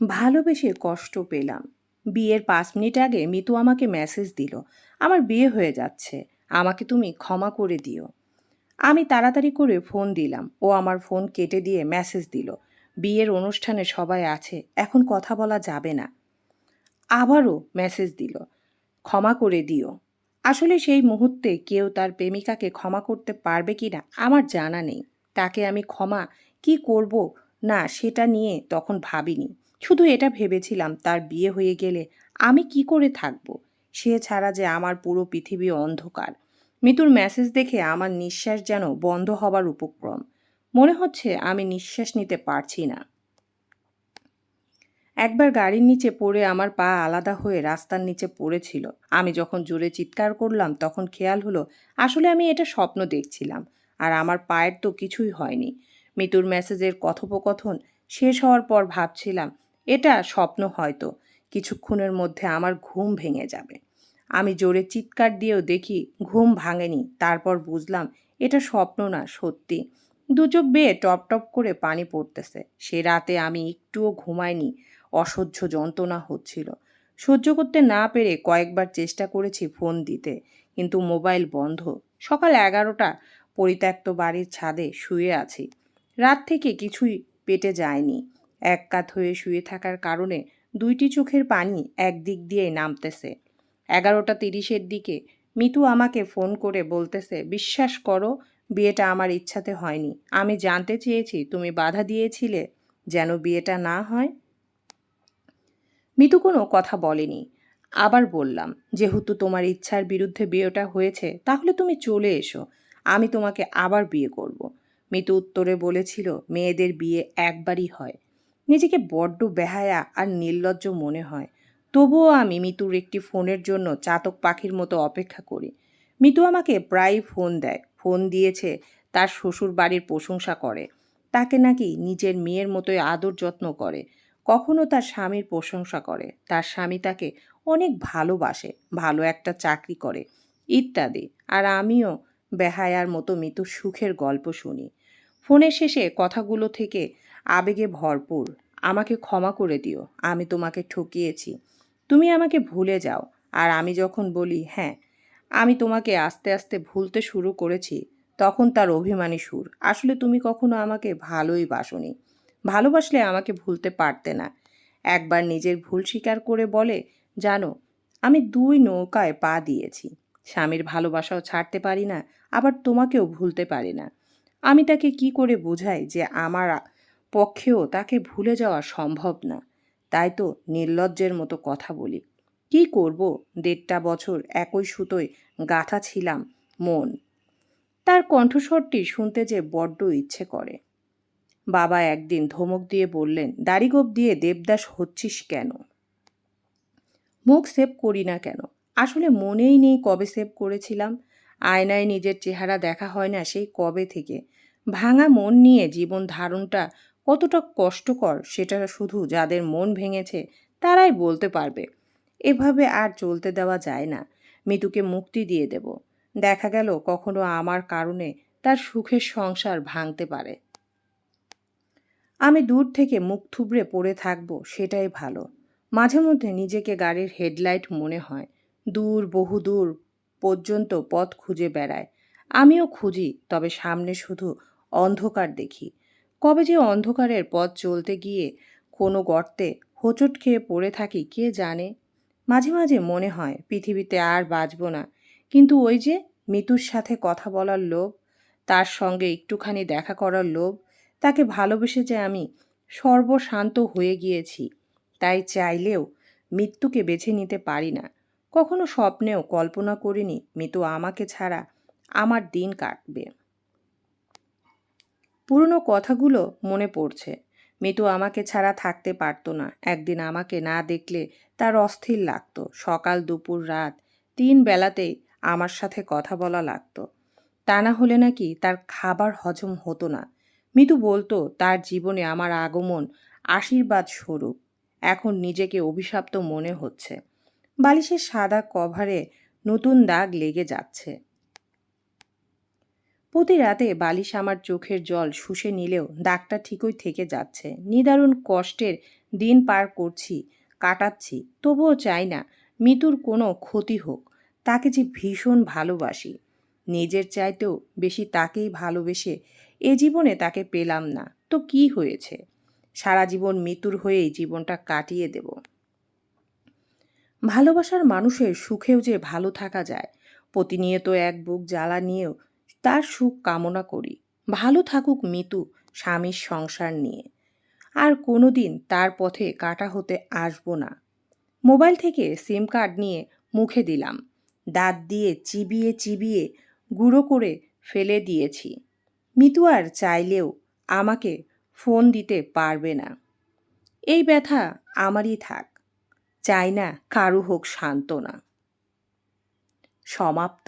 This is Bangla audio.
ভালোবেসে কষ্ট পেলাম। বিয়ের পাঁচ মিনিট আগে মিতু আমাকে মেসেজ দিল, আমার বিয়ে হয়ে যাচ্ছে, আমাকে তুমি ক্ষমা করে দিও। আমি তাড়াতাড়ি করে ফোন দিলাম, ও আমার ফোন কেটে দিয়ে মেসেজ দিল, বিয়ের অনুষ্ঠানে সবাই আছে, এখন কথা বলা যাবে না। আবারও মেসেজ দিল, ক্ষমা করে দিও। আসলে সেই মুহূর্তে কেউ তার প্রেমিকাকে ক্ষমা করতে পারবে কি না আমার জানা নেই। তাকে আমি ক্ষমা কি করব না সেটা নিয়ে তখন ভাবিনি। শুধু এটা ভেবেছিলাম, তার বিয়ে হয়ে গেলে আমি কি করে থাকব? সে ছাড়া যে আমার পুরো পৃথিবী অন্ধকার। মিতুর মেসেজ দেখে আমার নিঃশ্বাস যেন বন্ধ হবার উপক্রম। মনে হচ্ছে আমি নিঃশ্বাস নিতে পারছি না। একবার গাড়ির নিচে পড়ে আমার পা আলাদা হয়ে রাস্তার নিচে পড়েছিল। আমি যখন জোরে চিৎকার করলাম, তখন খেয়াল হলো আসলে আমি এটা স্বপ্ন দেখছিলাম, আর আমার পায়ের তো কিছুই হয়নি। মিতুর মেসেজের কথোপকথন শেষ হওয়ার পর ভাবছিলাম এটা স্বপ্ন হয়তো। কিছুক্ষণের মধ্যে আমার ঘুম ভেঙে যাবে। আমি জোরে চিৎকার দিয়েও দেখি ঘুম ভাঙেনি। তারপর বুঝলাম এটা স্বপ্ন না, সত্যি। দুচোখ বেয়ে টপ টপ করে পানি পড়তেছে। সে রাতে আমি একটুও ঘুমাইনি। অসহ্য যন্ত্রণা হচ্ছিল। সহ্য করতে না পেরে কয়েকবার চেষ্টা করেছি ফোন দিতে, কিন্তু মোবাইল বন্ধ। সকাল এগারোটা, পরিত্যক্ত বাড়ির ছাদে শুয়ে আছি। রাত থেকে কিছুই পেটে যায়নি। এক কাত হয়ে শুয়ে থাকার কারণে দুইটি চোখের পানি একদিক দিয়ে নামতেছে। এগারোটা তিরিশের দিকে মিতু আমাকে ফোন করে বলতেছে, বিশ্বাস করো, বিয়েটা আমার ইচ্ছাতে হয়নি। আমি জানতে চেয়েছি তুমি বাধা দিয়েছিলে যেন বিয়েটা না হয়। মিতু কোনো কথা বলেনি। আবার বললাম, যেহেতু তোমার ইচ্ছার বিরুদ্ধে বিয়েটা হয়েছে, তাহলে তুমি চলে এসো। আমি তোমাকে আবার বিয়ে করব। মিতু উত্তরে বলেছিল, মেয়েদের বিয়ে একবারই হয়। নিজেকে বড্ড বেহায়া আর নির্লজ্জ মনে হয়। তবুও আমি মিতুর একটি ফোনের জন্য চাতক পাখির মতো অপেক্ষা করি। মিতু আমাকে প্রায়ই ফোন দেয়। ফোন দিয়েছে, তার শ্বশুর বাড়ির প্রশংসা করে। তাকে নাকি নিজের মেয়ের মতোই আদর যত্ন করে। কখনো তার স্বামীর প্রশংসা করে। তার স্বামী তাকে অনেক ভালোবাসে, ভালো একটা চাকরি করে, ইত্যাদি। আর আমিও বেহায়ার মতো মিতুর সুখের গল্প শুনি। ফোনের শেষে কথাগুলো থেকে আবেগে ভরপুর। আমাকে ক্ষমা করে দিও, আমি তোমাকে ঠকিয়েছি। তুমি আমাকে ভুলে যাও, আর আমি যখন বলি হ্যাঁ আমি তোমাকে আস্তে আস্তে ভুলতে শুরু করেছি, তখন তার অভিমানী সুর। আসলে তুমি কখনো আমাকে ভালোই বাসনি। ভালোবাসলে আমাকে ভুলতে পারতে না। একবার নিজের ভুল স্বীকার করে বলে, জানো, আমি দুই নৌকায় পা দিয়েছি। স্বামীর ভালোবাসাও ছাড়তে পারি না, আবার তোমাকেও ভুলতে পারি না। আমি তাকে কি করে বোঝাই যে আমার পক্ষেও তাকে ভুলে যাওয়া সম্ভব না? তাই তো নির্লজ্জের মতো কথা বলি। কি করব? দেড়টা বছর একই সুতোয় গাঁথা ছিলাম মন। তার কণ্ঠস্বরটি শুনতে যে বড্ড ইচ্ছে করে। বাবা একদিন ধমক দিয়ে বললেন, দাড়িগোপ দিয়ে দেবদাস হচ্ছিস কেন? মুখ সেভ করি না কেন। আসলে মনেই নেই কবে সেভ করেছিলাম। আয়নায় নিজের চেহারা দেখা হয় না সেই কবে থেকে। ভাঙা মন নিয়ে জীবন ধারণটা কতটা কষ্টকর সেটা শুধু যাদের মন ভেঙেছে তারাই বলতে পারবে। এভাবে আর চলতে দেওয়া যায় না। মৃতুকে মুক্তি দিয়ে দেব। দেখা গেল কখনো আমার কারণে তার সুখের সংসার ভাঙতে পারে। আমি দূর থেকে মুখ থুবড়ে পড়ে থাকব সেটাই ভালো। মাঝে মধ্যে নিজেকে গাড়ির হেডলাইট মনে হয়। দূর বহু দূর পর্যন্ত পথ খুঁজে বেড়ায়। আমিও খুঁজি, তবে সামনে শুধু অন্ধকার দেখি। কবে যে অন্ধকারের পথ চলতে গিয়ে কোনো গর্তে হোঁচট খেয়ে পড়ে থাকি, কে জানে? মাঝে মাঝে মনে হয়, পৃথিবীতে আর বাঁচব না। কিন্তু ওই যে মৃত্যুর সাথে কথা বলার লোভ, তার সঙ্গে একটুখানি দেখা করার লোভ, তাকে ভালোবেসে যে আমি সর্বশান্ত হয়ে গিয়েছি, তাই চাইলেও মৃত্যুকে বেছে নিতে পারি না। কখনো স্বপ্নেও কল্পনা করিনি মৃত্যু আমাকে ছাড়া আমার দিন কাটবে। পুরনো কথাগুলো মনে পড়ছে। মিতু আমাকে ছাড়া থাকতে পারতো না। একদিন আমাকে না দেখলে তার অস্থির লাগতো। সকাল, দুপুর, রাত, তিন বেলাতেই আমার সাথে কথা বলা লাগতো। তা না হলে নাকি তার খাবার হজম হতো না। মিতু বলতো, তার জীবনে আমার আগমন আশীর্বাদ স্বরূপ। এখন নিজেকে অভিশপ্ত মনে হচ্ছে। বালিশের সাদা কভারে নতুন দাগ লেগে যাচ্ছে। প্রতি রাতে বালিশ আমার চোখের জল শুষে নিলেও দাগটা ঠিকই থেকে যাচ্ছে। নিদারুণ কষ্টের দিন পার করছি, কাটাচ্ছি, তবুও চাই না মিতুর কোনো ক্ষতি হোক, তাকে যে ভীষণ ভালোবাসি। নিজের চাইতেও বেশি তাকেই ভালোবেসে এ জীবনে তাকে পেলাম না। তো কি হয়েছে? সারা জীবন মৃত্যুর হয়েই জীবনটা কাটিয়ে দেব। ভালোবাসার মানুষের সুখেও যে ভালো থাকা যায়, প্রতিনিয়ত এক বুক জ্বালা নিয়েও তার সুখ কামনা করি। ভালো থাকুক মিতু স্বামীর সংসার নিয়ে। আর কোনো দিন তার পথে কাটা হতে আসব না। মোবাইল থেকে সিম কার্ড নিয়ে মুখে দিলাম। দাঁত দিয়ে চিবিয়ে চিবিয়ে গুঁড়ো করে ফেলে দিয়েছি। মিতু আর চাইলেও আমাকে ফোন দিতে পারবে না। এই ব্যথা আমারই থাক। চাই না কারু হোক সান্ত্বনা। সমাপ্ত।